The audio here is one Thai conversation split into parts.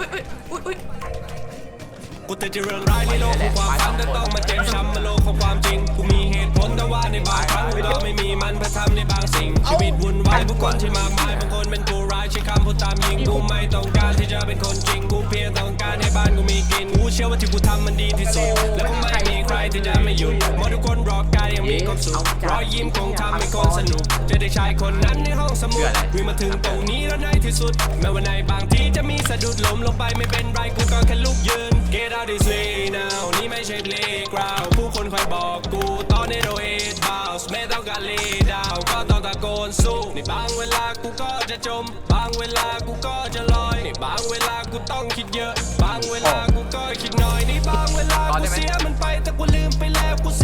อุ้ยอุ้ยอุ้ยอุ้ยกูเตือนจะเรื่องร้ายในโลกของความฝันแต่ต้องมาเจ็บช้ำมาโลกของความจริง กูมีเหตุผลแต่ว่าในบางครั้งกูก็ไม่มีมันเพื่อทำในบางสิ่ง ชีวิตวุ่นวายผู้คนที่มากมายบางคนเป็นผู้ร้ายใช้คำพูดตามยิงกูไม่ต้องการที่จะเป็นคนจริง กูเพียงต้องการให้บ้านกูมีกิน กูเชื่อว่าที่กูทำมันดีที่สุด ที่จะไม่หยุดมองทุกคนรอบกายยังมีความสุขรอยยิ้มคงทำให้คนสนุกเจอเด็กชายคนนั้นในห้องสมุดวิ่งมาถึงตรงนี้แล้วในที่สุด แม้ว่าในบางทีจะมีสะดุดล้มลงไปไม่เป็นไรกูก็แค่ลุกยืน Get out this way now นี่ไม่ใช่ playground ผู้คนคอยบอกกูตอนนี้เราเอทบาสไม่ต้องการเลดาวก็ต้องตะโกนสู้ในบางเวลากูก็จะจม บางเวลากูก็จะลอยในบางเวลากูต้องคิดเยอะ บางเวลากูก็คิดน้อยในบางเวลากูเสียมันไปแต่กูลืมไปแล้วกู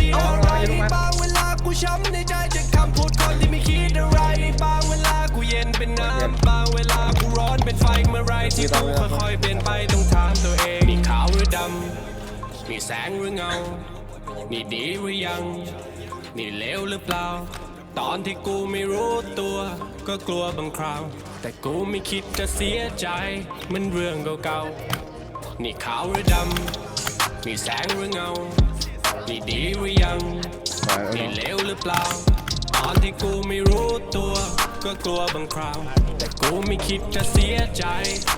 เสียอะไรในบางเวลากูช้ำในใจจากคำพูดคนที่ไม่คิดอะไรในบางเวลากูเย็นเป็นน้ำบางเวลากูร้อนเป็นไฟเมื่อไรที่กูค่อยๆเปลี่ยนไปต้องถามตัวเองนี่ขาวหรือดำนี่แสงหรือเงานี่ดีหรือยัง นี่เลวหรือเปล่า ตอนที่กูไม่รู้ตัว ก็กลัวบางคราว แต่กูไม่คิดจะเสียใจ มันเรื่องเก่าๆ นี่ขาวหรือดำนี่แสงหรือเงา นี่ดีหรือยังนี่เลวหรือเปล่า ตอนที่กูไม่รู้ตัว ก็กลัวบางคราว แต่กูไม่คิดจะเสียใจ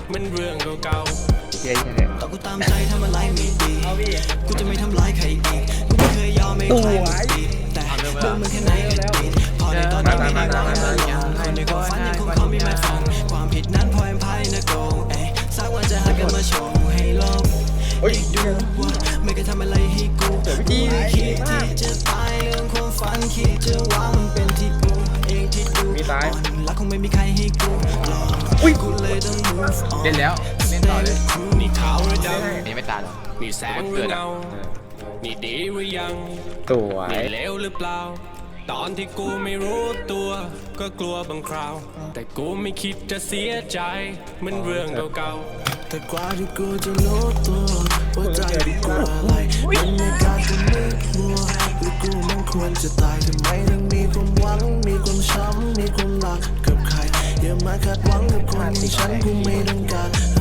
เหมันเรื่องเก่าๆเจ๊ยังไงต่อกูตามใจทำอะไรไม่ดีกูจะไม่ทำร้ายใครอีก กูไม่เคยยอมให้ใครมาตีแต่เรื่องมึงแค่ไหนก็ดีพอในตอนนี้ไม่ได้ร้องมาลงคนในความฝันยังคงเขามีไม้ฟังความผิดนั้นพอแอมพายนะโกเอ้ยสักวันจะหากันมาโชว์ให้โลกได้ดูว่าไม่เคยทำอะไรให้กู กูไม่คิดที่จะตายเรื่องความฝันคิดจะว่ามันเป็นที่กูเองที่ดูอ่อนแล้วคงไม่มีใครให้กูลองกูเลยต้อง move on เล่นแล้วเล่นต่อเลยนี่ขาวหรือดำนี่ไม่ตายหรอกมีแสงหรือเงานี่ดีหรือยังสวยนี่เลวหรือเปล่า ตอนที่กูไม่รู้ตัวก็กลัวบางคราว แต่กูไม่คิดจะเสียใจเหมันเรื่องเก่าๆแต่กว่าที่กูจะรู้ตัวหัวใจกูกลัวอะไรมันมีการจะมืดมัวหรือกูมันควรจะตายทำไมต้องมีความหวังมีความช้ำมีความรักกับใครอย่ามาคาดหวังกับคนอย่างฉันกูไม่ต้องการ